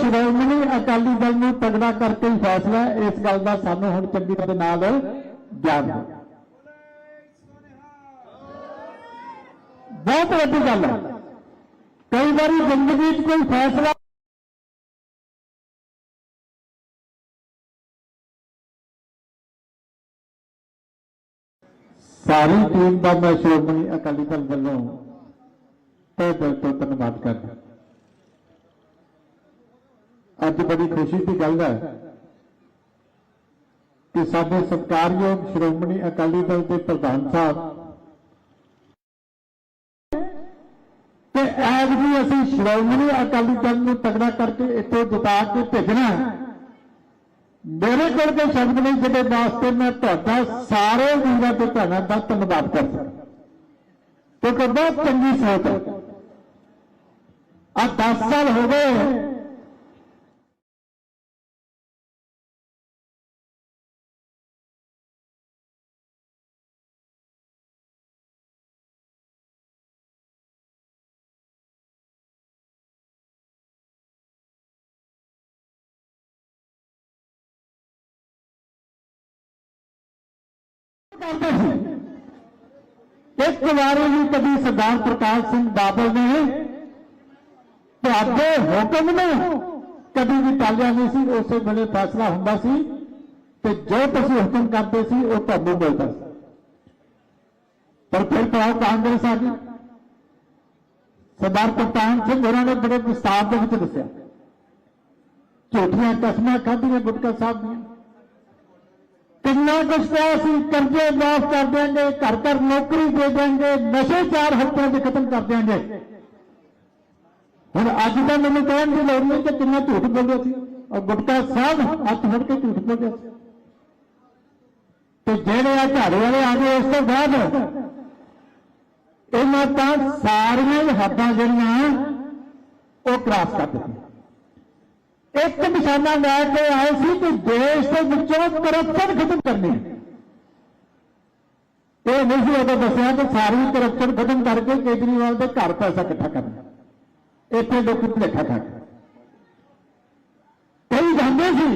ਸ਼੍ਰੋਮਣੀ ਅਕਾਲੀ ਦਲ ਨੂੰ ਤਗੜਾ ਕਰਕੇ ਹੀ ਫੈਸਲਾ ਇਸ ਗੱਲ ਦਾ ਸਾਨੂੰ ਹੁਣ ਚੰਗੀ ਤਰ੍ਹਾਂ ਨਾਲ ਗਿਆਨ ਬਹੁਤ ਵੱਡੀ ਗੱਲ ਹੈ। ਕਈ ਵਾਰੀ ਜ਼ਿੰਦਗੀ 'ਚ ਕੋਈ ਫੈਸਲਾ ਸਾਰੀ ਟੀਮ ਦਾ ਮੈਂ ਸ਼੍ਰੋਮਣੀ ਅਕਾਲੀ ਦਲ ਵੱਲੋਂ ਤਹਿ ਦਿਲ ਤੋਂ ਧੰਨਵਾਦ ਕਰਦਾ। ਅੱਜ ਬੜੀ ਖੁਸ਼ੀ ਦੀ ਗੱਲ ਹੈ ਕਿ ਸਾਡੇ ਸਤਿਕਾਰਯੋਗ ਸ਼੍ਰੋਮਣੀ ਅਕਾਲੀ ਦਲ ਦੇ ਪ੍ਰਧਾਨ ਸਾਹਿਬ ਤੇ ਐਜ ਵੀ ਅਸੀਂ ਸ਼੍ਰੋਮਣੀ ਅਕਾਲੀ ਦਲ ਨੂੰ ਤਗੜਾ ਕਰਕੇ ਇੱਥੇ ਜਿਤਾ ਕੇ ਭੇਜਣਾ ਮੇਰੇ ਕੋਲ ਕੋਈ ਸ਼ਬਦ ਨਹੀਂ ਜਿਹਦੇ ਵਾਸਤੇ ਮੈਂ ਤੁਹਾਡਾ ਸਾਰੇ ਵੀਰਾਂ ਤੇ ਭੈਣਾਂ ਦਾ ਧੰਨਵਾਦ ਕਰਦਾ। ਕਿਉਂਕਿ ਬਹੁਤ ਚੰਗੀ ਸੋਚ ਹੈ। ਆ 10 ਸਾਲ ਹੋ ਗਏ ਕਰਦੇ ਸੀ ਇੱਕ ਵਾਰੀ ਵੀ ਕਦੀ ਸਰਦਾਰ ਪ੍ਰਕਾਸ਼ ਸਿੰਘ ਬਾਦਲ ਨੇ ਤੁਹਾਡੇ ਹੁਕਮ ਨੂੰ ਕਦੀ ਵੀ ਟਾਲਿਆ ਨਹੀਂ ਸੀ ਉਸੇ ਵੇਲੇ ਫੈਸਲਾ ਹੁੰਦਾ ਸੀ ਤੇ ਜੋ ਤੁਸੀਂ ਹੁਕਮ ਕਰਦੇ ਸੀ ਉਹ ਤੁਹਾਨੂੰ ਮਿਲਦਾ ਸੀ ਪਰ ਫਿਰ ਤਾਂ ਕਾਂਗਰਸ ਆ ਗਈ ਸਰਦਾਰ ਪ੍ਰਤਾਪ ਸਿੰਘ ਹੋਰਾਂ ਨੇ ਬੜੇ ਵਿਸਤਾਰ ਦੇ ਵਿੱਚ ਦੱਸਿਆ ਝੂਠੀਆਂ ਕਸਮਾਂ ਖਾਧੀਆਂ ਗੁਟਕਾ ਸਾਹਿਬ ਦੀਆਂ ਕਿੰਨਾ ਕੁਛ ਕਿਹਾ ਅਸੀਂ ਕਰਜ਼ੇ ਮਾਫ ਕਰ ਦਿਆਂਗੇ, ਘਰ ਘਰ ਨੌਕਰੀ ਦੇ ਦਿਆਂਗੇ, ਨਸ਼ੇ ਚਾਰ ਹਫ਼ਤਿਆਂ ਦੇ ਖਤਮ ਕਰ ਦਿਆਂਗੇ। ਹੁਣ ਅੱਜ ਤਾਂ ਮੈਨੂੰ ਕਹਿਣ ਦੀ ਲੋੜ ਨਹੀਂ ਕਿ ਕਿੰਨਾ ਝੂਠ ਬੋਲਿਆ ਸੀ। ਔਰ ਗੁਟਕਾ ਸਾਹਿਬ ਹੱਥ ਫੜ ਕੇ ਝੂਠ ਬੋਲਿਆ ਸੀ। ਤੇ ਜਿਹੜੇ ਆ ਝਾੜੂ ਵਾਲੇ ਆ ਗਏ ਉਸ ਤੋਂ ਬਾਅਦ, ਇਹਨਾਂ ਤਾਂ ਸਾਰੀਆਂ ਹੀ ਹੱਦਾਂ ਜਿਹੜੀਆਂ ਉਹ ਕ੍ਰਾਸ ਕਰ ਦਿੱਤੀਆਂ। ਇੱਕ ਨਿਸ਼ਾਨਾ ਲੈ ਕੇ ਆਏ ਸੀ ਕਿ ਦੇਸ਼ ਦੇ ਵਿੱਚੋਂ ਕਰਪਸ਼ਨ ਖਤਮ ਕਰਨੀ ਹੈ ਇਹ ਨਹੀਂ ਸੀ ਉਦੋਂ ਦੱਸਿਆ ਕਿ ਸਾਰੀ ਕਰਪਸ਼ਨ ਖਤਮ ਕਰਕੇ ਕੇਜਰੀਵਾਲ ਦੇ ਘਰ ਪੈਸਾ ਇਕੱਠਾ ਕਰਨਾ ਇੱਥੇ ਲੋਕ ਭੁਲੇਖਾ ਖਾ ਗਏ ਕਈ ਜਾਂਦੇ ਸੀ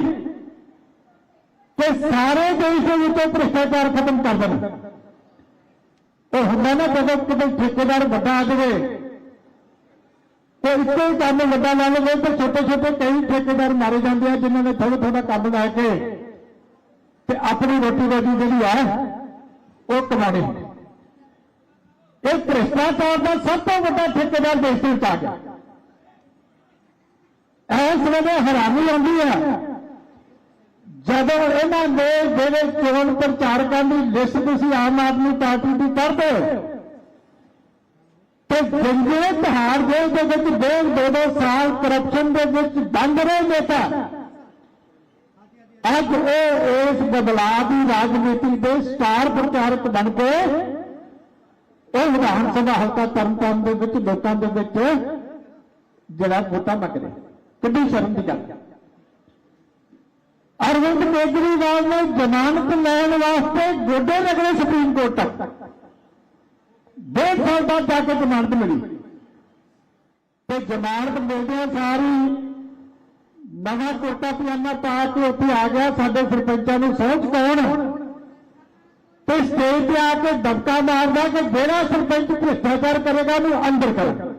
ਕਿ ਸਾਰੇ ਦੇਸ਼ ਦੇ ਵਿੱਚੋਂ ਭ੍ਰਿਸ਼ਟਾਚਾਰ ਖਤਮ ਕਰ ਦੇਣਾ ਉਹ ਹੁੰਦਾ ਨਾ ਜਦੋਂ ਕਿਤੇ ਠੇਕੇਦਾਰ ਵੱਡਾ ਆ ਜਾਵੇ ਤੇ ਇੱਕੋ ਹੀ ਕੰਮ ਵੱਡਾ ਲਾ ਲਵੇ ਤੇ ਛੋਟੇ ਛੋਟੇ ਕਈ ਠੇਕੇਦਾਰ ਮਾਰੇ ਜਾਂਦੇ ਆ, ਜਿਨ੍ਹਾਂ ਨੇ ਥੋੜਾ ਥੋੜਾ ਕੰਮ ਲੈ ਕੇ ਤੇ ਆਪਣੀ ਰੋਟੀ ਰੋਜੀ ਜਿਹੜੀ ਆ, ਉਹ ਕਮਾਣੀ ਇਹ ਭ੍ਰਿਸ਼ਟਾਚਾਰ ਦਾ ਸਭ ਤੋਂ ਵੱਡਾ ਠੇਕੇਦਾਰ ਦੇਸ਼ ਦੇ ਵਿੱਚ ਆ ਗਿਆ। ਇਸ ਵੇਲੇ ਹੈਰਾਨੀ ਆਉਂਦੀ ਆ, ਜਦੋਂ ਇਹਨਾਂ ਨੇ ਜਿਹੜੇ ਚੋਣ ਪ੍ਰਚਾਰਕਾਂ ਦੀ ਲਿਸਟ ਤੁਸੀਂ ਆਮ ਆਦਮੀ ਪਾਰਟੀ ਦੀ ਕਰਦੇ ਤੇ ਜੰਗੇ ਤਿਹਾੜ ਜੇਲ੍ਹ ਦੇ ਵਿੱਚ ਡੇਢ ਦੋ ਦੋ ਸਾਲ ਕਰਪਸ਼ਨ ਦੇ ਵਿੱਚ ਬੰਦ ਰਹੇ ਨੇਤਾ ਅੱਜ ਉਹ ਇਸ ਬਦਲਾਅ ਦੀ ਰਾਜਨੀਤੀ ਦੇ ਸਟਾਰ ਪ੍ਰਚਾਰਕ ਬਣ ਕੇ ਉਹ ਵਿਧਾਨ ਸਭਾ ਹਲਕਾ ਤਰਨਤਾਰਨ ਦੇ ਵਿੱਚ, ਲੋਕਾਂ ਦੇ ਵਿੱਚ ਜਿਹੜਾ ਵੋਟਾਂ ਮੰਗ ਕਿੱਡੀ ਸ਼ਰਮ ਦੀ ਗੱਲ। ਹੈ ਅਰਵਿੰਦ ਕੇਜਰੀਵਾਲ ਨੇ ਜ਼ਮਾਨਤ ਲੈਣ ਵਾਸਤੇ ਗੋਡੇ ਰਗੜੇ ਸੁਪਰੀਮ ਕੋਰਟ। ਤੱਕ ਡੇਢ ਸਾਲ ਬਾਅਦ ਜਾ ਕੇ ਜ਼ਮਾਨਤ ਮਿਲੀ। ਤੇ ਜ਼ਮਾਨਤ ਮਿਲਦਿਆਂ ਸਾਰੀ ਨਵਾਂ ਕੋਟਾ ਪਜਾਮਾ ਪਾ ਕੇ ਉੱਥੇ ਆ ਗਿਆ। ਸਾਡੇ ਸਰਪੰਚਾਂ ਨੂੰ ਸਹੁੰ ਕੌਣ ਤੇ ਸਟੇਜ ਤੇ ਆ ਕੇ ਦਬਕਾ ਮਾਰਦਾ ਕਿ ਜਿਹੜਾ ਸਰਪੰਚ ਭ੍ਰਿਸ਼ਟਾਚਾਰ ਕਰੇਗਾ ਉਹਨੂੰ ਅੰਦਰ ਕਰੋ।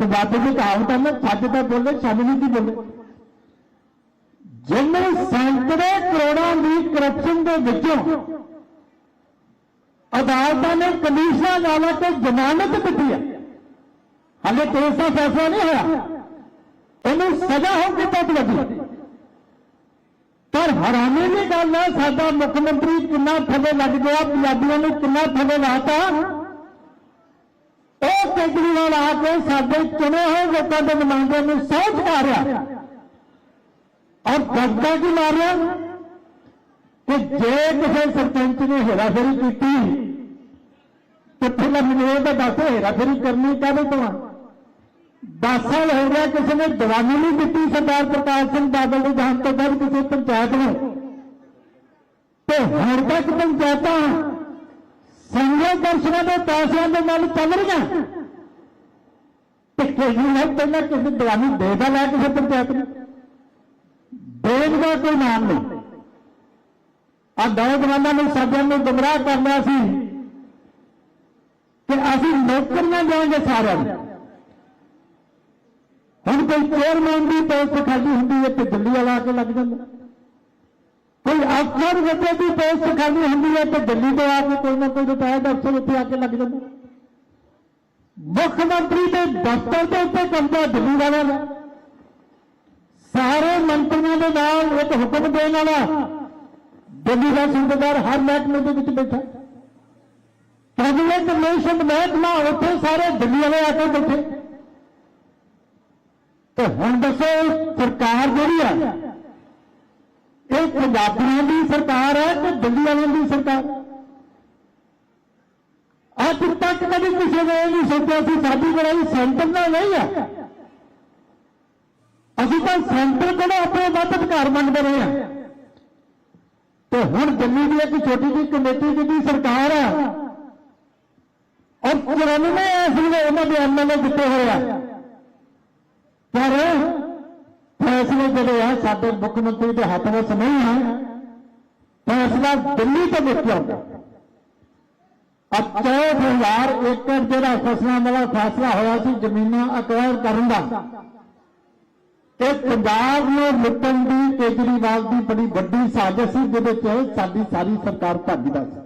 ਪੰਜਾਬੀ ਦੀ ਕਹਾਵਤ ਹੈ ਨਾ, ਸੱਚ ਤਾਂ ਬੋਲੇ ਸ਼ਾਮਿਲੀ ਦੀ ਬੋਲੇ। ਜਿੰਨੇ ਸੈਂਕੜੇ ਕਰੋੜਾਂ ਦੀ ਕਰਪਸ਼ਨ ਦੇ ਵਿੱਚੋਂ ਅਦਾਲਤਾਂ ਨੇ ਕਮਿਸ਼ਨਰ ਵਾਲਾ ਤੇ ਜ਼ਮਾਨਤ ਦਿੱਤੀ ਹੈ। ਹਾਲੇ ਕੇਸ ਦਾ ਫੈਸਲਾ ਨਹੀਂ ਹੋਇਆ। ਇਹਨੂੰ ਸਜ਼ਾ ਹੋ ਕੇ ਤੱਕ ਲੱਗੀ? ਪਰ ਹੈਰਾਨੀ ਦੀ ਗੱਲ ਹੈ, ਸਾਡਾ ਮੁੱਖ ਮੰਤਰੀ ਕਿੰਨਾ ਥੱਲੇ ਲੱਗ ਗਿਆ, ਪੰਜਾਬੀਆਂ ਨੂੰ ਕਿੰਨਾ ਥੱਲੇ ਲਾਤਾ। ਉਹ ਕੇਜਰੀਵਾਲ ਆ ਕੇ ਸਾਡੇ ਚੁਣੇ ਹੋਏ ਲੋਕਾਂ ਦੇ ਨੁਮਾਇੰਦਿਆਂ ਨੂੰ ਸਹੁੰ ਚੁਕਾ ਰਿਹਾ। ਔਰ ਦਬਕਾ ਕੀ ਮਾਰਿਆ ਕਿ ਜੇ ਕਿਸੇ ਸਰਪੰਚ ਨੇ ਹੇਰਾਫੇਰੀ ਕੀਤੀ ਤੇ ਫਿਰ ਮੈਨੂੰ ਤਾਂ ਦੱਸ ਹੇਰਾਫੇਰੀ ਕਰਨੀ ਕਾਹਦੇ ਤੋਂ ਆ? 10 ਸਾਲ ਹੋ ਗਿਆ ਕਿਸੇ ਨੇ ਦਵਾਨੀ ਨਹੀਂ ਦਿੱਤੀ ਸਰਦਾਰ ਪ੍ਰਕਾਸ਼ ਸਿੰਘ ਬਾਦਲ ਦੇ ਜਾਣ ਤੋਂ ਬਾਅਦ ਕਿਸੇ ਪੰਚਾਇਤ ਨੂੰ। ਤੇ ਹੁਣ ਤੱਕ ਪੰਚਾਇਤਾਂ ਸੰਘੇ ਦਰਸ਼ਨਾਂ ਦੇ ਪੈਸਿਆਂ ਦੇ ਨਾਲ ਚੱਲ ਰਹੀਆਂ। ਤੇ ਕਿਸੇ ਨੇ ਪਹਿਲਾਂ ਕਿਸੇ ਦਵਾਨੀ ਦੇ ਦਾ ਲੈ ਕਿਸੇ ਪੰਚਾਇਤ ਨੂੰ। ਦੇਣ ਦਾ ਕੋਈ ਨਾਮ ਨਹੀਂ। ਆ ਨੌਜਵਾਨਾਂ ਨੂੰ ਸਾਡਿਆਂ ਨੂੰ ਗੁੰਮਰਾਹ ਕਰਨਾ ਸੀ ਕਿ ਅਸੀਂ ਨੌਕਰੀਆਂ ਦੇਵਾਂਗੇ ਸਾਰਿਆਂ ਨੂੰ। ਹੁਣ ਕੋਈ ਚੇਅਰਮੈਨ ਦੀ ਪੋਸਟ ਖਾਲੀ ਹੁੰਦੀ ਹੈ ਤੇ ਦਿੱਲੀ ਵਾਲਾ ਕੇ ਲੱਗ ਜਾਂਦਾ। ਕੋਈ ਅਫਸਰ ਵੱਡੇ ਦੀ ਪੋਸਟ ਖਾਲੀ ਹੁੰਦੀ ਹੈ ਤੇ ਦਿੱਲੀ ਤੋਂ ਆ ਕੇ ਕੋਈ ਨਾ ਕੋਈ ਰਿਟਾਇਰਡ ਅਫਸਰ ਉੱਥੇ ਆ ਕੇ ਲੱਗ ਜਾਂਦਾ। ਮੁੱਖ ਮੰਤਰੀ ਦੇ ਦਫ਼ਤਰ ਦੇ ਉੱਤੇ ਕਬਜ਼ਾ ਦਿੱਲੀ ਵਾਲਿਆਂ ਦਾ। ਸਾਰੇ ਮੰਤਰੀਆਂ ਦੇ ਨਾਲ ਇੱਕ ਹੁਕਮ ਦੇਣ ਵਾਲਾ। ਦਿੱਲੀ ਦਾ ਸੂਬੇਦਾਰ ਹਰ ਮਹਿਕਮੇ ਦੇ ਵਿੱਚ ਬੈਠਾ ਕੈਬਨਿਟ ਕਮਿਸ਼ਨ ਮਹਿਕਮਾ ਉੱਥੇ ਸਾਰੇ ਦਿੱਲੀ ਵਾਲੇ ਆ ਕੇ ਬੈਠੇ। ਤੇ ਹੁਣ ਦੱਸੋ, ਸਰਕਾਰ ਜਿਹੜੀ ਆ, ਇਹ ਪੰਜਾਬੀਆਂ ਦੀ ਸਰਕਾਰ ਹੈ ਤੇ ਦਿੱਲੀ ਵਾਲਿਆਂ ਦੀ ਸਰਕਾਰ? ਅੱਜ ਤੱਕ ਕਦੇ ਕਿਸੇ ਨੇ ਇਹ ਨਹੀਂ ਸੋਚਿਆ ਸੀ ਸਾਡੀ ਲੜਾਈ ਸੈਂਟਰ ਨਾਲ ਨਹੀਂ ਆ। ਅਸੀਂ ਤਾਂ ਸੈਂਟਰ ਕੋਲੋਂ ਆਪਣੇ ਵੱਧ ਅਧਿਕਾਰ ਮੰਗਦੇ ਰਹੇ ਆ? ਤੇ ਹੁਣ ਦਿੱਲੀ ਦੀ ਇੱਕ ਛੋਟੀ ਜਿਹੀ ਕਮੇਟੀ ਦੀ ਸਰਕਾਰ ਆ? ਔਰ 94 ਇਸ ਵੇਲੇ ਉਹਨਾਂ ਦੇ ਐਮਐਲਏ ਦਿੱਤੇ ਹੋਏ ਆ। ਪਰ ਫੈਸਲੇ ਜਿਹੜੇ ਆ, ਸਾਡੇ ਮੁੱਖ ਮੰਤਰੀ ਦੇ ਹੱਥ ਵਿੱਚ ਨਹੀਂ ਹੈ ਫੈਸਲਾ ਦਿੱਲੀ ਤੋਂ ਮੁੱਕ ਆਉਂਦਾ ਅੱਜ 64000 ਏਕੜ ਜਿਹੜਾ ਫਸਲਾਂ ਵਾਲਾ ਫੈਸਲਾ ਹੋਇਆ ਸੀ, ਜ਼ਮੀਨਾਂ ਅਕਵਾਇਰ ਕਰਨ ਦਾ। ਇਹ ਪੰਜਾਬ ਨੂੰ ਲੁੱਟਣ ਦੀ ਕੇਜਰੀਵਾਲ ਦੀ ਬੜੀ ਵੱਡੀ ਸਾਜ਼ਿਸ਼ ਸੀ, ਜਿਹਦੇ ਚ ਸਾਡੀ ਸਾਰੀ ਸਰਕਾਰ ਭਾਗੀਦਾਰ ਸੀ।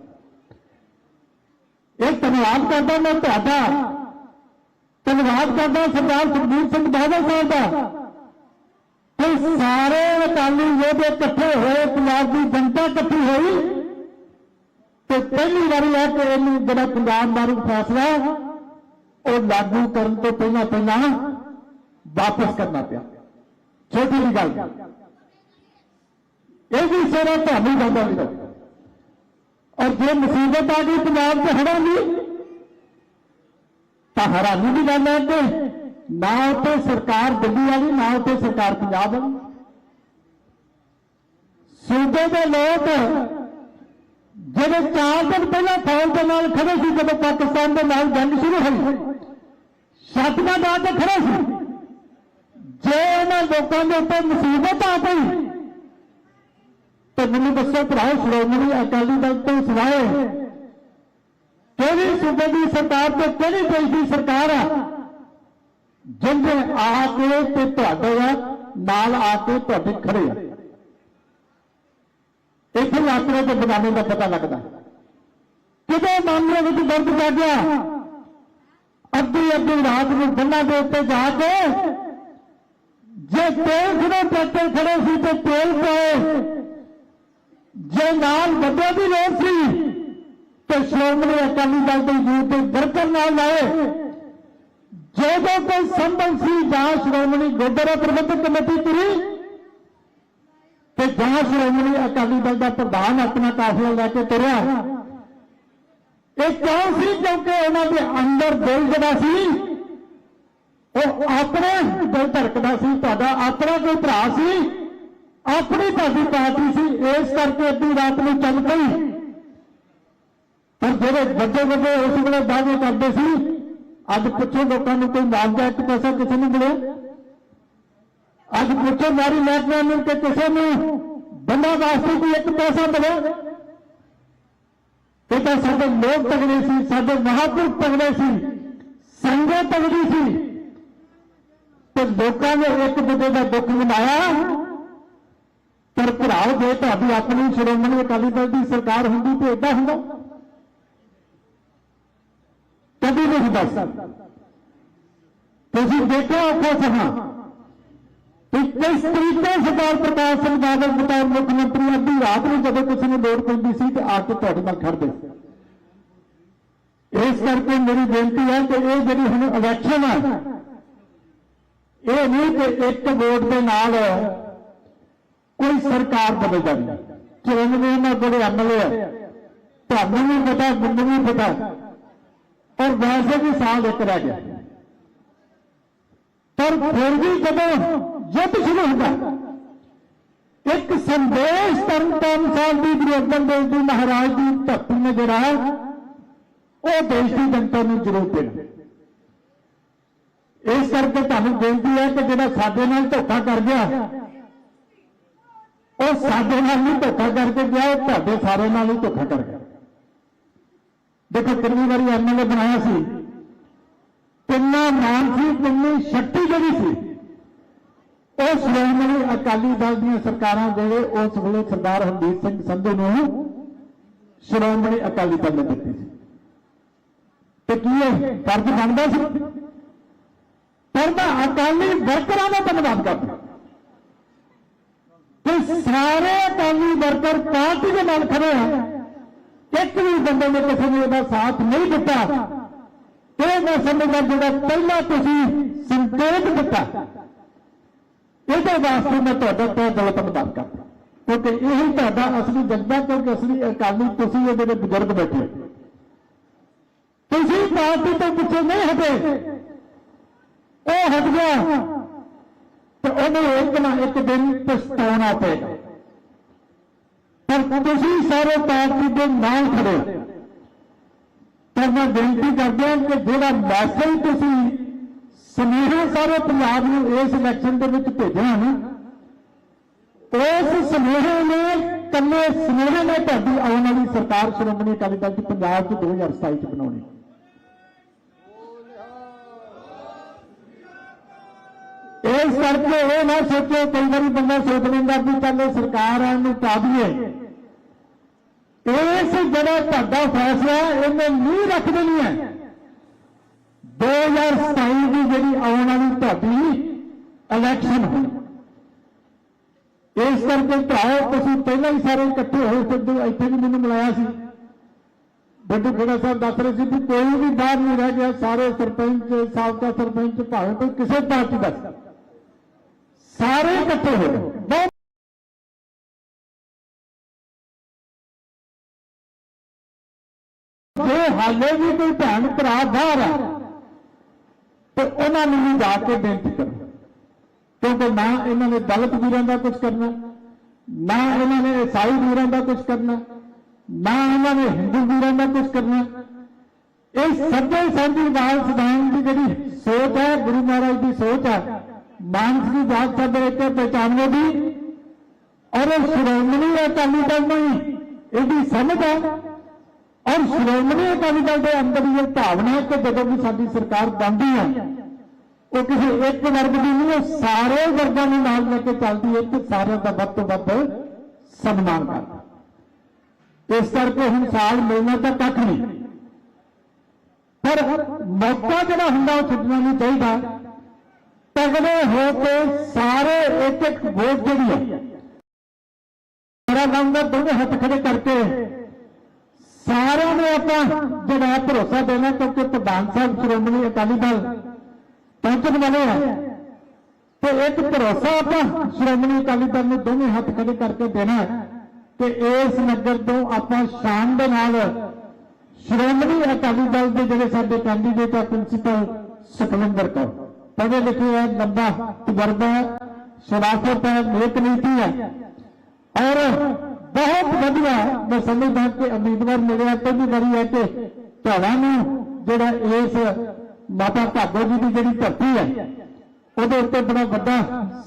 ਇਹ ਧੰਨਵਾਦ ਕਰਦਾ ਮੈਂ ਤੁਹਾਡਾ। ਧੰਨਵਾਦ ਕਰਦਾ ਸਰਦਾਰ ਸੁਖਬੀਰ ਸਿੰਘ ਬਾਦਲ ਸਾਹਿਬ ਦਾ। ਕਿ ਸਾਰੇ ਅਕਾਲੀ ਯੋਧੇ ਇਕੱਠੇ ਹੋਏ, ਪੰਜਾਬ ਦੀ ਜਨਤਾ ਇਕੱਠੀ ਹੋਈ। ਤੇ ਪਹਿਲੀ ਵਾਰੀ ਹੈ ਕਿ ਇਹਨੂੰ ਜਿਹੜਾ ਪੰਜਾਬ ਮਾਰੂ ਫੈਸਲਾ ਉਹ ਲਾਗੂ ਕਰਨ ਤੋਂ ਪਹਿਲਾਂ ਪਹਿਲਾਂ ਵਾਪਸ ਕਰਨਾ ਪਿਆ। ਛੋਟੀ ਜਿਹੀ ਗੱਲ। ਇਹ ਵੀ ਸੇਵਾ ਤੁਹਾਨੂੰ ਜਾਂਦਾ ਵੀਰੋ ਔਰ ਜੇ ਮੁਸੀਬਤ ਆ ਗਈ ਪੰਜਾਬ 'ਚ ਹੜਾਂ ਦੀ, ਤਾਂ ਹੈਰਾਨੀ ਦੀ ਗੱਲ ਹੈ ਕਿ ਨਾ ਉੱਥੇ ਸਰਕਾਰ ਦਿੱਲੀ ਵਾਲੀ ਨਾ ਉੱਥੇ ਸਰਕਾਰ ਪੰਜਾਬ ਵਾਲੀ ਸੂਬੇ ਦੇ ਲੋਕ ਜਿਹੜੇ ਚਾਰ ਦਿਨ ਪਹਿਲਾਂ ਫੌਜ ਦੇ ਨਾਲ ਖੜੇ ਸੀ, ਜਦੋਂ ਪਾਕਿਸਤਾਨ ਦੇ ਨਾਲ ਜੰਗ ਸ਼ੁਰੂ ਹੋਈ ਛਾਤੀਆਂ ਦਾ ਤੇ ਖੜੇ ਸੀ। ਜੇ ਇਹਨਾਂ ਲੋਕਾਂ ਦੇ ਉੱਤੇ ਮੁਸੀਬਤ ਆ ਗਈ ਤੇ ਮੈਨੂੰ ਦੱਸੋ ਭਰਾਓ ਸ਼੍ਰੋਮਣੀ ਅਕਾਲੀ ਦਲ ਤੋਂ ਸਿਵਾਏ ਕਿਹੜੀ ਸੂਬੇ ਦੀ ਸਰਕਾਰ ਤੇ ਕਿਹੜੀ ਦੇਸ਼ ਦੀ ਸਰਕਾਰ ਆ ਜਿੰਦੇ ਆ ਕੇ ਤੇ ਤੁਹਾਡੇ ਨਾਲ ਆ ਕੇ ਤੁਹਾਡੇ ਖੜੇ ਆ ਇੱਥੇ ਯਾਤਰਾ ਦੇ ਬਗਾਨੇ ਦਾ ਪਤਾ ਲੱਗਦਾ ਕਿਤੇ ਮਾਮਲੇ ਵਿੱਚ ਦਰਦ ਜਾਗਿਆ ਅੱਧੀ ਅੱਧੀ ਰਾਤ ਨੂੰ ਬੰਨਾਂ ਦੇ ਉੱਤੇ ਜਾ ਕੇ ਜੇ ਤੇਲ ਖੜੇ ਟਰੈਕਟਰ ਖੜੇ ਸੀ ਤੇ ਤੇਲ ਪਾਏ। ਜੇ ਨਾਲ ਵੱਡੇ ਦੀ ਲੋੜ ਸੀ, ਤੇ ਸ਼੍ਰੋਮਣੀ ਅਕਾਲੀ ਦਲ ਦੇ ਯੂਥ ਦੇ ਵਰਕਰ ਨਾਲ ਲਾਏ ਜਦੋਂ ਕੋਈ ਸੰਭਵ ਸੀ ਜਾਂ ਸ਼੍ਰੋਮਣੀ ਗੁਰਦੁਆਰਾ ਪ੍ਰਬੰਧਕ ਕਮੇਟੀ ਤੁਰੀ, ਤੇ ਜਾਂ ਸ਼੍ਰੋਮਣੀ ਅਕਾਲੀ ਦਲ ਦਾ ਪ੍ਰਧਾਨ ਆਪਣਾ ਕਾਫਲਾ ਲੈ ਕੇ ਤੁਰਿਆ। ਇਹ ਕਿਉਂ ਸੀ? ਕਿਉਂਕਿ ਉਹਨਾਂ ਦੇ ਅੰਦਰ ਦਿਲ ਜਿਹੜਾ ਸੀ ਉਹ ਆਪਣੇ ਦਿਲ ਧੜਕਦਾ ਸੀ, ਤੁਹਾਡਾ ਆਪਣਾ ਕੋਈ ਭਰਾ ਸੀ? ਆਪਣੀ ਤੁਹਾਡੀ ਪਾਰਟੀ ਸੀ, ਇਸ ਕਰਕੇ ਅੱਧੀ ਰਾਤ ਨੂੰ ਚੱਲ ਪਈ। ਪਰ ਜਿਹੜੇ ਵੱਡੇ ਵੱਡੇ ਉਸ ਵੇਲੇ ਦਾਅਵੇ ਕਰਦੇ ਸੀ, ਅੱਜ ਪੁੱਛੋ ਲੋਕਾਂ ਨੂੰ ਕੋਈ ਮੁਆਵਜ਼ਾ ਇੱਕ ਪੈਸਾ ਕਿਸੇ ਨੂੰ ਮਿਲਿਆ? ਅੱਜ ਪੁੱਛੋ ਮਾਰੀ ਮਹਿਕਮੇ ਨੂੰ ਕਿ ਕਿਸੇ ਨੂੰ ਬੰਦਾ ਵਾਸਤੇ ਕੋਈ ਇੱਕ ਪੈਸਾ ਮਿਲਿਆ? ਇਹ ਤਾਂ ਸਾਡੇ ਲੋਕ ਤਗੜੇ ਸੀ, ਸਾਡੇ ਮਹਾਂਪੁਰਖ ਤਗੜੇ ਸੀ, ਸੰਗਤ ਤਗੜੀ ਸੀ। ਤੇ ਲੋਕਾਂ ਨੇ ਇੱਕ ਦੂਜੇ ਦਾ ਦੁੱਖ ਮਨਾਇਆ। ਪਰ ਭਰਾਓ, ਜੇ ਤੁਹਾਡੀ ਆਪਣੀ ਸ਼੍ਰੋਮਣੀ ਅਕਾਲੀ ਦਲ ਦੀ ਸਰਕਾਰ ਹੁੰਦੀ ਤੇ ਏਦਾਂ ਹੁੰਦਾ। ਕਦੀ ਨਹੀਂ ਹੁੰਦਾ ਤੁਸੀਂ ਦੇਖੋ ਔਖਾ ਸਮਾਂ ਕਿ ਕਿਸ ਤਰੀਕੇ ਸਰਦਾਰ ਪ੍ਰਕਾਸ਼ ਸਿੰਘ ਬਾਦਲ ਬਤੌਰ ਮੁੱਖ ਮੰਤਰੀ ਅੱਧੀ ਰਾਤ ਨੂੰ ਜਦੋਂ ਕਿਸੇ ਨੂੰ ਲੋੜ ਪੈਂਦੀ ਸੀ ਤੇ ਆ ਕੇ ਤੁਹਾਡੇ ਨਾਲ ਖੜਦੇ ਇਸ ਕਰਕੇ ਮੇਰੀ ਬੇਨਤੀ ਹੈ ਕਿ ਇਹ ਜਿਹੜੀ ਹੁਣ ਇਲੈਕਸ਼ਨ ਹੈ ਇਹ ਨਹੀਂ ਕਿ ਇੱਕ ਵੋਟ ਦੇ ਨਾਲ ਕੋਈ ਸਰਕਾਰ ਬਦਲ ਜਾਂਦੀ 94 ਨਾਲ ਜਿਹੜੇ ਐਮਐਲਏ ਆ। ਤੁਹਾਨੂੰ ਵੀ ਪਤਾ, ਮੈਨੂੰ ਵੀ ਪਤਾ। ਔਰ ਵੈਸੇ ਵੀ ਸਾਲ ਇੱਕ ਰਹਿ ਗਿਆ। ਪਰ ਫਿਰ ਵੀ ਜਦੋਂ ਯੁੱਧ ਸ਼ੁਰੂ ਹੁੰਦਾ, ਇੱਕ ਸੰਦੇਸ਼ ਤਰਨਤਾਰਨ ਸਾਹਿਬ ਦੀ ਗੁਰੂ ਅਰਜਨ ਦੇਵ ਜੀ ਮਹਾਰਾਜ ਦੀ ਧਰਤੀ ਨੇ ਜਿਹੜਾ ਉਹ ਦੇਸ਼ ਦੀ ਜਨਤਾ ਨੂੰ ਜ਼ਰੂਰ ਦੇਣਾ। ਇਸ ਕਰਕੇ ਤੁਹਾਨੂੰ ਬੇਨਤੀ ਹੈ ਕਿ ਜਿਹੜਾ ਸਾਡੇ ਨਾਲ ਧੋਖਾ ਕਰ ਗਿਆ, ਉਹ ਸਾਡੇ ਨਾਲ ਨਹੀਂ ਧੋਖਾ ਕਰਕੇ ਗਿਆ, ਉਹ ਤੁਹਾਡੇ ਸਾਰੇ ਨਾਲ ਹੀ ਧੋਖਾ ਕਰ ਗਿਆ। ਦੇਖੋ ਕਿੰਨੀ ਵਾਰੀ ਐਮਐਲਏ ਬਣਾਇਆ ਸੀ। ਕਿੰਨਾ ਮਾਨ ਸੀ, ਕਿੰਨੀ ਸ਼ਕਤੀ ਜਿਹੜੀ ਸੀ। ਉਹ ਸ਼੍ਰੋਮਣੀ ਅਕਾਲੀ ਦਲ ਦੀਆਂ ਸਰਕਾਰਾਂ ਵੇਲੇ ਉਸ ਵੇਲੇ ਸਰਦਾਰ ਹਰਦੀਪ ਸਿੰਘ ਸੰਧੂ ਨੂੰ ਸ਼੍ਰੋਮਣੀ ਅਕਾਲੀ ਦਲ ਨੇ ਦਿੱਤੀ ਸੀ। ਤੇ ਕੀ ਇਹ ਫਰਜ਼ ਬਣਦਾ ਸੀ। ਪਰ ਮੈਂ ਅਕਾਲੀ ਵਰਕਰਾਂ ਦਾ ਧੰਨਵਾਦ ਕਰਦਾ ਕਿ ਸਾਰੇ ਅਕਾਲੀ ਵਰਕਰ ਪਾਰਟੀ ਦੇ ਨਾਲ ਖੜੇ ਆ। ਇੱਕ ਵੀ ਬੰਦੇ ਨੇ ਕਿਸੇ ਨੇ ਇਹਦਾ ਸਾਥ ਨਹੀਂ ਦਿੱਤਾ। ਇਹ ਮੈਂ ਸਮਝਦਾ ਜਿਹੜਾ ਪਹਿਲਾਂ ਤੁਸੀਂ ਸੰਕੇਤ ਦਿੱਤਾ। ਇਹਦੇ ਵਾਸਤੇ ਮੈਂ ਤੁਹਾਡਾ ਤਹਿ ਦਿਲੋਂ ਧੰਨਵਾਦ ਕਰਦਾ ਕਿਉਂਕਿ ਇਹ ਤੁਹਾਡਾ ਅਸਲੀ ਜਜ਼ਬਾ ਕਿਉਂਕਿ ਅਸਲੀ ਅਕਾਲੀ ਤੁਸੀਂ ਇਹ ਜਿਹੜੇ ਬਜ਼ੁਰਗ ਬੈਠੇ ਹੋ। ਤੁਸੀਂ ਪਾਰਟੀ ਤੋਂ ਪਿੱਛੇ ਨਹੀਂ ਹਟੇ। ਉਹ ਹਟ ਗਿਆ ਤੇ ਉਹਨੂੰ ਇੱਕ ਨਾ ਇੱਕ ਦਿਨ ਪਛਤਾਉਣਾ ਪਏਗਾ ਪਰ ਤੁਸੀਂ ਸਾਰੇ ਪਾਰਟੀ ਦੇ ਨਾਲ ਖੜੇ ਪਰ ਮੈਂ ਬੇਨਤੀ ਕਰਦਾ ਕਿ ਜਿਹੜਾ ਮੈਸੇਜ ਤੁਸੀਂ ਸਮੂਹ ਸਾਰੇ ਪੰਜਾਬ ਨੂੰ ਇਸ ਇਲੈਕਸ਼ਨ ਦੇ ਵਿੱਚ ਭੇਜਣਾ ਨਾ, ਉਸ ਸੁਨੇਹੇ ਨੇ ਕੱਲੇ ਸੁਨੇਹੇ ਨੇ ਤੁਹਾਡੀ ਆਉਣ ਵਾਲੀ ਸਰਕਾਰ ਸ਼੍ਰੋਮਣੀ ਅਕਾਲੀ ਦਲ ਦੀ ਪੰਜਾਬ 'ਚ 2027 'ਚ ਬਣਾਉਣੀ। ਇਸ ਕਰਕੇ ਇਹ ਨਾ ਸੋਚੋ ਕਈ ਵਾਰੀ ਬੰਦਾ ਸੋਚ ਲੈਂਦਾ ਵੀ ਚੱਲ ਇਹ ਸਰਕਾਰ ਆ ਨੂੰ ਪਾ ਦਈਏ ਇਸ ਜਿਹੜਾ ਤੁਹਾਡਾ ਫੈਸਲਾ ਹੈ, ਇਹਨੇ ਨਹੀਂ ਰੱਖ ਦੇਣੀ ਹੈ। 2027 ਦੀ ਜਿਹੜੀ ਆਉਣ ਵਾਲੀ ਤੁਹਾਡੀ ਇਲੈਕਸ਼ਨ ਹੈ ਇਸ ਕਰਕੇ ਭਰਾਓ ਤੁਸੀਂ ਪਹਿਲਾਂ ਹੀ ਸਾਰੇ ਇਕੱਠੇ ਹੋਏ ਸਿੱਧੂ ਇੱਥੇ ਵੀ ਮੈਨੂੰ ਮਿਲਾਇਆ ਸੀ। ਬੱਡੂ ਖੜਾ ਸਾਹਿਬ ਦੱਸ ਰਹੇ ਸੀ ਵੀ ਕੋਈ ਵੀ ਬਾਹਰ ਨਹੀਂ ਰਹਿ ਗਿਆ ਸਾਰੇ ਸਰਪੰਚ ਸਾਬਕਾ ਸਰਪੰਚ ਭਾਵੇਂ ਕੋਈ ਕਿਸੇ ਪਾਰਟੀ ਦਾ ਸਾਰੇ ਇਕੱਠੇ ਹੋਏ ਬਹੁਤ ਜੇ ਹਾਲੇ ਵੀ ਕੋਈ ਭੈਣ ਭਰਾ ਬਾਹਰ ਆ, ਤੇ ਉਹਨਾਂ ਨੂੰ ਵੀ ਜਾ ਕੇ ਬੇਨਤੀ ਕਰੋ। ਕਿਉਂਕਿ ਨਾ ਇਹਨਾਂ ਨੇ ਦਲਿਤ ਵੀਰਾਂ ਦਾ ਕੁਝ ਕਰਨਾ, ਨਾ ਇਹਨਾਂ ਨੇ ਈਸਾਈ ਵੀਰਾਂ ਦਾ ਕੁਝ ਕਰਨਾ, ਨਾ ਇਹਨਾਂ ਨੇ ਹਿੰਦੂ ਵੀਰਾਂ ਦਾ ਕੁਝ ਕਰਨਾ। ਇਹ ਸਭੇ ਸਾਂਝੀ ਵਾਲ ਸਿਧਾਂਤ ਦੀ ਜਿਹੜੀ ਸੋਚ ਹੈ, ਗੁਰੂ ਮਹਾਰਾਜ ਦੀ ਸੋਚ ਹੈ ਮਾਨਸ ਦੀ ਜਾਤ ਸਾਡੇ ਵਿੱਚ ਪਹਿਚਾਨੋ ਦੀ ਔਰ ਇਹ ਸ਼੍ਰੋਮਣੀ ਅਕਾਲੀ ਦਲ ਨੂੰ ਹੀ ਇਹਦੀ ਸਮਝ ਹੈ ਔਰ ਸ਼੍ਰੋਮਣੀ ਅਕਾਲੀ ਦਲ ਦੇ ਅੰਦਰ ਇਹ ਭਾਵਨਾ ਹੈ ਕਿ ਜਦੋਂ ਵੀ ਸਾਡੀ ਸਰਕਾਰ ਬਣਦੀ ਹੈ ਉਹ ਕਿਸੇ ਇੱਕ ਵਰਗ ਦੀ ਨਹੀਂ, ਉਹ ਸਾਰੇ ਵਰਗਾਂ ਨੂੰ ਨਾਲ ਲੈ ਕੇ ਚੱਲਦੀ ਹੈ ਤੇ ਸਾਰਿਆਂ ਦਾ ਵੱਧ ਤੋਂ ਵੱਧ ਸਨਮਾਨ ਕਰਦੀ ਇਸ ਕਰਕੇ ਹੁਣ ਸਾਲ ਮਿਲਣਾ ਤਾਂ ਕੱਖ ਨਹੀਂ। ਪਰ ਮੌਕਾ ਜਿਹੜਾ ਹੁੰਦਾ ਉਹ ਛੱਡਣਾ ਨਹੀਂ ਚਾਹੀਦਾ। ਤਗੜੇ ਹੋ ਕੇ ਸਾਰੇ ਇੱਕ ਇੱਕ ਵੋਟ ਜਿਹੜੀ ਹੈ, ਮੇਰਾ ਨਾਮ ਦਾ ਦੋਵੇਂ ਹੱਥ ਖੜੇ ਕਰਕੇ ਸਾਰਿਆਂ ਨੂੰ ਆਪਾਂ ਜਿਹੜਾ ਭਰੋਸਾ ਦੇਣਾ, ਕਿਉਂਕਿ ਪ੍ਰਧਾਨ ਸਾਹਿਬ, ਸ਼੍ਰੋਮਣੀ ਅਕਾਲੀ ਦਲ ਪਹੁੰਚਣ ਵਾਲੇ ਆ। ਤੇ ਇੱਕ ਭਰੋਸਾ ਆਪਾਂ ਸ਼੍ਰੋਮਣੀ ਅਕਾਲੀ ਦਲ ਨੂੰ ਦੋਵੇਂ ਹੱਥ ਖੜੇ ਕਰਕੇ ਦੇਣਾ ਕਿ ਇਸ ਨਗਰ ਤੋਂ ਆਪਾਂ ਸ਼ਾਨ ਦੇ ਨਾਲ ਸ਼੍ਰੋਮਣੀ ਅਕਾਲੀ ਦਲ ਦੇ ਜਿਹੜੇ ਸਾਡੇ ਕੈਂਡੀਡੇਟ ਆ ਪ੍ਰਿੰਸੀਪਲ ਸੁਖਵਿੰਦਰ ਕੌਰ। ਪੜ੍ਹੇ ਲਿਖੇ ਹੈ, ਲੰਬਾ ਤਜਰਬਾ ਹੈ ਸ਼ਰਾਫਤ ਹੈ, ਨੇਕ ਨੀਤੀ ਹੈ। ਔਰ ਬਹੁਤ ਵਧੀਆ ਮੈਂ ਸਮਝਦਾ ਕਿ ਉਮੀਦਵਾਰ ਮਿਲਿਆ ਪਹਿਲੀ ਵਾਰੀ ਹੈ ਕਿ ਤੁਹਾਨੂੰ ਜਿਹੜਾ ਇਸ ਮਾਤਾ ਭਾਗੋ ਜੀ ਦੀ ਜਿਹੜੀ ਧਰਤੀ ਹੈ, ਉਹਦੇ ਉੱਤੇ ਬੜਾ ਵੱਡਾ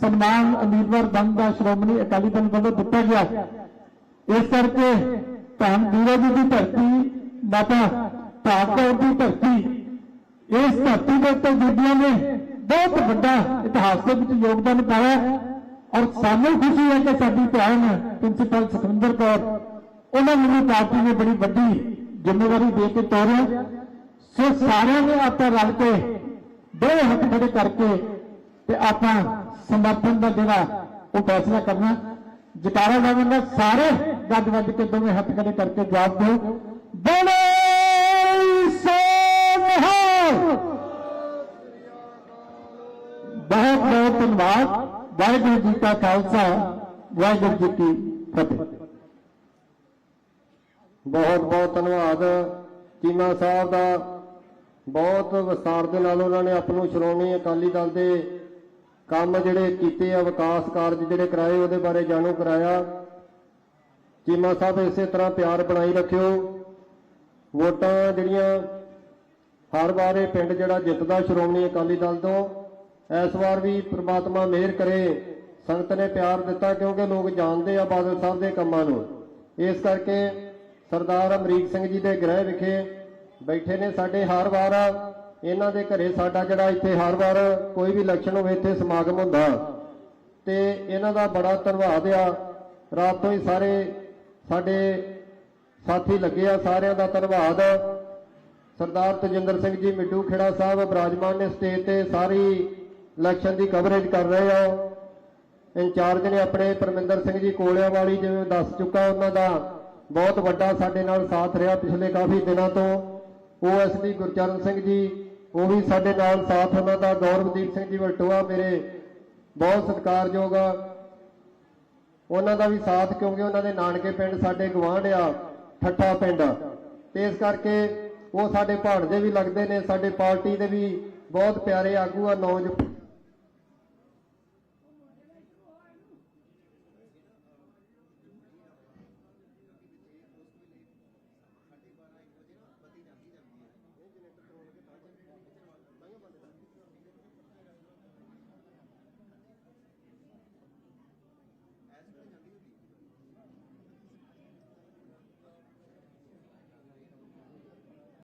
ਸਨਮਾਨ ਉਮੀਦਵਾਰ ਬਣਦਾ ਸ਼੍ਰੋਮਣੀ ਅਕਾਲੀ ਦਲ ਵੱਲੋਂ ਦਿੱਤਾ ਗਿਆ। ਇਸ ਕਰਕੇ ਧੰਨ ਵੀਰੋ ਜੀ ਦੀ ਧਰਤੀ, ਮਾਤਾ ਭਾਗੋ ਦੀ ਧਰਤੀ, ਇਸ ਧਰਤੀ ਦੇ ਉੱਤੇ ਬੀਬੀਆਂ ਨੇ ਬਹੁਤ ਵੱਡਾ ਇਤਿਹਾਸ ਦੇ ਵਿੱਚ ਯੋਗਦਾਨ ਪਾਇਆ ਔਰ ਸਾਨੂੰ ਖੁਸ਼ੀ ਹੈ ਕਿ ਸਾਡੀ ਭੈਣ ਪ੍ਰਿੰਸੀਪਲ ਸੁਖਵਿੰਦਰ ਕੌਰ, ਉਹਨਾਂ ਨੂੰ ਵੀ ਪਾਰਟੀ ਨੇ ਬੜੀ ਵੱਡੀ ਜ਼ਿੰਮੇਵਾਰੀ ਦੇ ਕੇ ਤੋਰਿਆ। ਸੋ ਸਾਰਿਆਂ ਨੇ ਆਪਾਂ ਰਲ ਕੇ ਦੋ ਹੱਥ ਖੜੇ ਕਰਕੇ ਤੇ ਆਪਾਂ ਸਮਰਥਨ ਦਾ ਜਿਹੜਾ ਉਹ ਫੈਸਲਾ ਕਰਨਾ। ਜਕਾਰਾ ਲਾਵਾਂਗਾ ਸਾਰੇ ਗੱਜ ਵੱਜ ਕੇ ਦੋਵੇਂ ਹੱਥ ਖੜੇ ਕਰਕੇ ਜਵਾਬ ਦਿਓ। ਦੋਵੇਂ ਧੰਨਵਾਦ। ਵਾਹਿਗੁਰੂ ਜੀ ਕਾ ਖਾਲਸਾ, ਵਾਹਿਗੁਰੂ ਜੀ ਕੀ ਫਤਿਹ। ਬਹੁਤ ਬਹੁਤ ਧੰਨਵਾਦ। ਚੀਮਾ ਸਾਹਿਬ ਦਾ ਬਹੁਤ ਵਿਸਤਾਰ ਦੇ ਨਾਲ ਉਹਨਾਂ ਨੇ ਆਪ ਨੂੰ ਸ਼੍ਰੋਮਣੀ ਅਕਾਲੀ ਦਲ ਦੇ ਕੰਮ ਜਿਹੜੇ ਕੀਤੇ ਆ, ਵਿਕਾਸ ਕਾਰਜ ਜਿਹੜੇ ਕਰਾਏ, ਉਹਦੇ ਬਾਰੇ ਜਾਣੂ ਕਰਾਇਆ। ਚੀਮਾ ਸਾਹਿਬ ਇਸੇ ਤਰ੍ਹਾਂ ਪਿਆਰ ਬਣਾਈ ਰੱਖਿਓ। ਵੋਟਾਂ ਜਿਹੜੀਆਂ ਹਰ ਵਾਰ ਇਹ ਪਿੰਡ ਜਿਹੜਾ ਜਿੱਤਦਾ ਸ਼੍ਰੋਮਣੀ ਅਕਾਲੀ ਦਲ ਤੋਂ ਇਸ ਵਾਰ ਵੀ ਪ੍ਰਮਾਤਮਾ ਮਿਹਰ ਕਰੇ, ਸੰਗਤ ਨੇ ਪਿਆਰ ਦਿੱਤਾ ਕਿਉਂਕਿ ਲੋਕ ਜਾਣਦੇ ਆ ਬਾਦਲ ਸਾਹਿਬ ਦੇ ਕੰਮਾਂ ਨੂੰ। ਇਸ ਕਰਕੇ ਸਰਦਾਰ ਅਮਰੀਕ ਸਿੰਘ ਜੀ ਦੇ ਗ੍ਰਹਿ ਵਿਖੇ ਬੈਠੇ ਨੇ ਸਾਡੇ ਹਰ ਵਾਰ। ਇਹਨਾਂ ਦੇ ਘਰੇ ਸਾਡਾ ਜਿਹੜਾ ਇੱਥੇ ਹਰ ਵਾਰ ਕੋਈ ਵੀ ਇਲੈਕਸ਼ਨ ਹੋਵੇ, ਇੱਥੇ ਸਮਾਗਮ ਹੁੰਦਾ। ਤੇ ਇਹਨਾਂ ਦਾ ਬੜਾ ਧੰਨਵਾਦ ਆ। ਰਾਤ ਤੋਂ ਹੀ ਸਾਰੇ ਸਾਡੇ ਸਾਥੀ ਲੱਗੇ ਆ, ਸਾਰਿਆਂ ਦਾ ਧੰਨਵਾਦ। ਸਰਦਾਰ ਤਜਿੰਦਰ ਸਿੰਘ ਜੀ, ਮਿੱਡੂ ਖੇੜਾ ਸਾਹਿਬ, ਬਰਾਜਮਾਨ ਨੇ ਸਟੇਜ ਤੇ ਸਾਰੀ ਇਲੈਕਸ਼ਨ ਦੀ ਕਵਰੇਜ ਕਰ ਰਹੇ ਆ। ਇੰਚਾਰਜ ਨੇ ਆਪਣੇ ਪਰਮਿੰਦਰ ਸਿੰਘ ਜੀ ਕੋਲਿਆਂ ਵਾਲੀ ਜਿਵੇਂ ਦੱਸ ਚੁੱਕਾ, ਉਹਨਾਂ ਦਾ ਬਹੁਤ ਵੱਡਾ ਸਾਡੇ ਨਾਲ ਸਾਥ ਰਿਹਾ ਪਿਛਲੇ ਕਾਫੀ ਦਿਨਾਂ ਤੋਂ। ਓਐਸਪੀ ਗੁਰਚਰਨ ਸਿੰਘ ਜੀ, ਉਹ ਵੀ ਸਾਡੇ ਨਾਲ ਸਾਥ ਉਹਨਾਂ ਦਾ। ਗੌਰਵਦੀਪ ਸਿੰਘ ਜੀ ਵਲਟੋਆ ਮੇਰੇ ਬਹੁਤ ਸਤਿਕਾਰਯੋਗ ਆ। ਉਹਨਾਂ ਦਾ ਵੀ ਸਾਥ ਕਿਉਂਕਿ ਉਹਨਾਂ ਦੇ ਨਾਨਕੇ ਪਿੰਡ ਸਾਡੇ ਗਵਾਂਢ ਆ, ਠੱਠਾ ਪਿੰਡ ਤੇ ਇਸ ਕਰਕੇ ਉਹ ਸਾਡੇ ਭਾਣਜੇ ਵੀ ਲੱਗਦੇ ਨੇ, ਸਾਡੇ ਪਾਰਟੀ ਦੇ ਵੀ ਬਹੁਤ ਪਿਆਰੇ ਆਗੂ ਆ ਨੌਜਵਾਨ